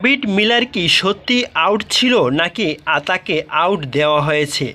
David Miller কি সত্যি out ছিল নাকি তাকে আউট দেওয়া হয়েছে?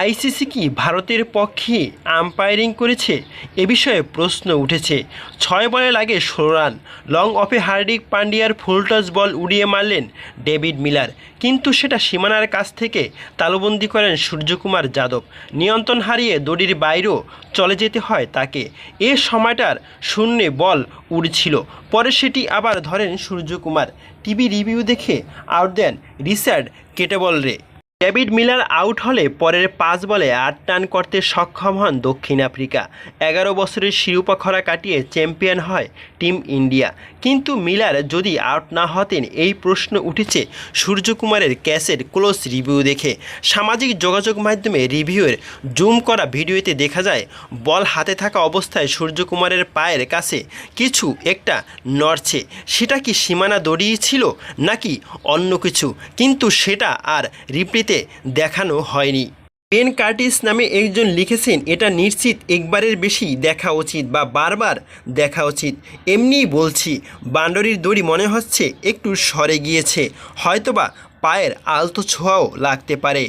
আইসিসি কি ভারতের পক্ষে আম্পায়ারিং করেছে? এ বিষয়ে প্রশ্ন উঠেছে। ছয় বলে লাগে ষোলো রান। লং অফে হার্দিক পান্ডিয়ার ফুলটস বল উড়িয়ে মারলেন ডেভিড মিলার। কিন্তু সেটা সীমানার কাছ থেকে তালুবন্দি করেন সূর্যকুমার যাদব। নিয়ন্ত্রণ হারিয়ে দড়ির বাইরেও চলে যেতে হয় তাকে। এ সময়টার শূন্যে বল উড়ছিল। পরে সেটি আবার ধরেন সূর্যকুমার। টিভি রিভিউ দেখে আউট দেন Richard Kettleborough David Miller out হলে পরের পাঁচ বলে আট রান করতে সক্ষম হন দক্ষিণ আফ্রিকা। এগারো বছরের শিরোপা খরা কাটিয়ে চ্যাম্পিয়ন হয় টিম ইন্ডিয়া। কিন্তু মিলার যদি আউট না হতেন, এই প্রশ্ন উঠেছে সূর্যকুমারের ক্যাসের ক্লোজ রিভিউ দেখে। সামাজিক যোগাযোগ মাধ্যমে রিভিউয়ের জুম করা ভিডিওতে দেখা যায়, বল হাতে থাকা অবস্থায় সূর্যকুমারের পায়ের কাছে কিছু একটা নড়ছে। সেটা কি সীমানা দড়িয়েছিল নাকি অন্য কিছু? কিন্তু সেটা আর রিপ্লেতে দেখানো হয়নি। পেন কার্টিস নামে একজন লিখেছেন, এটা নিশ্চিত একবারের বেশি দেখা উচিত বা বারবার দেখা উচিত। এমনিই বলছি, বান্ডরির দড়ি মনে হচ্ছে একটু সরে গিয়েছে, হয়তোবা পায়ের আলতো ছোঁয়াও লাগতে পারে।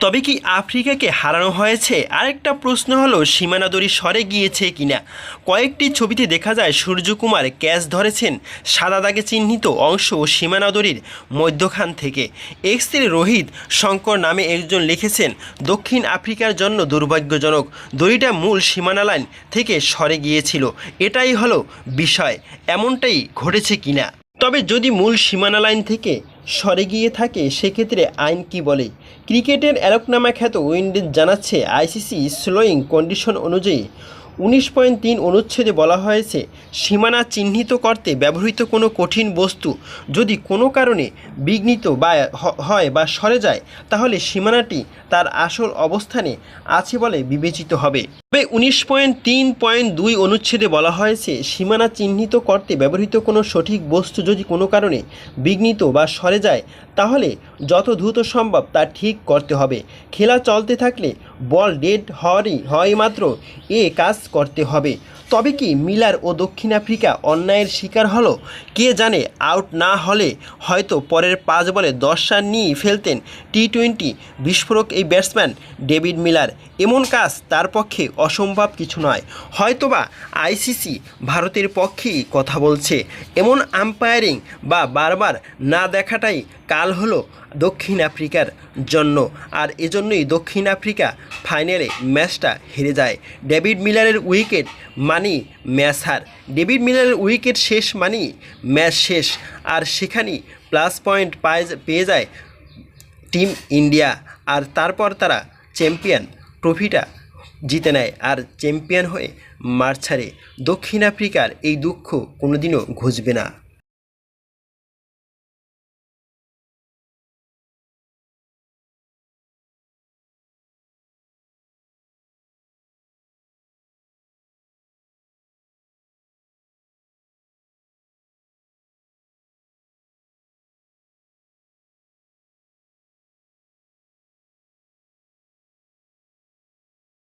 তবে কি আফ্রিকাকে হারানো হয়েছে? আরেকটা প্রশ্ন হলো, সীমানা দড়ি সরে গিয়েছে কিনা? কয়েকটি ছবিতে দেখা যায় সূর্যকুমার ক্যাচ ধরেছেন, সাদা দাগে চিহ্নিত অংশ সীমানা দড়ির মধ্যখান থেকে। এক্সের রোহিত শঙ্কর নামে একজন লিখেছেন, দক্ষিণ আফ্রিকার জন্য দুর্ভাগ্যজনক, দড়িটা মূল সীমানা লাইন থেকে সরে গিয়েছিল। এটাই হলো বিষয়, এমনটাই ঘটেছে কিনা? তবে যদি মূল সীমানা লাইন থেকে সরে গিয়ে থাকে, সেক্ষেত্রে আইন কি বলে? ক্রিকেটের অ্যালকনামা খ্যাত উইন্ডিজ জানাচ্ছে আইসিসি স্লোয়িং কন্ডিশন অনুযায়ী। উনিশ পয়েন্ট তিন অনুচ্ছেদে বলা হয়েছে, সীমানা চিহ্নিত করতে ব্যবহৃত কোনো কঠিন বস্তু যদি কোনো কারণে বিঘ্নিত বা হয় বা সরে যায়, তাহলে সীমানাটি তার আসল অবস্থানে আছে বলে বিবেচিত হবে। তবে উনিশ পয়েন্ট তিন পয়েন্ট দুই অনুচ্ছেদে বলা হয়েছে, সীমানা চিহ্নিত করতে ব্যবহৃত কোনো সঠিক বস্তু যদি কোনো কারণে বিঘ্নিত বা সরে যায়, তাহলে যত দ্রুত সম্ভব তা ঠিক করতে হবে। খেলা চলতে থাকলে বল ডেড হওয়ারই হয় মাত্র এ কাজ করতে হবে। তবে কি মিলার ও দক্ষিণ আফ্রিকা অন্যায়ের শিকার হলো? কে জানে আউট না হলে হয়তো পরের পাঁচ বলে দশ রান নিয়ে ফেলতেন টি টোয়েন্টি বিস্ফোরক এই ব্যাটসম্যান ডেভিড মিলার। এমন কাজ তার পক্ষে অসম্ভব কিছু নয়। হয়তোবা আইসিসি ভারতের পক্ষেই কথা বলছে। এমন আম্পায়ারিং বা বারবার না দেখাটাই কাল হলো দক্ষিণ আফ্রিকার জন্য আর এজন্যই দক্ষিণ আফ্রিকা ফাইনালে ম্যাচটা হেরে যায়। ডেভিড মিলারের উইকেট মানি ম্যাচ হার ডেভিড মিলারের উইকেট শেষ মানি ম্যাচ শেষ আর সেখানেই প্লাস পয়েন্ট পায়, পেয়ে যায় টিম ইন্ডিয়া আর তারপর তারা চ্যাম্পিয়ন ট্রফিটা জিতে নেয় আর চ্যাম্পিয়ন হয়ে মাঠ ছাড়ে। দক্ষিণ আফ্রিকার এই দুঃখ কোনোদিনও ঘুষবে না।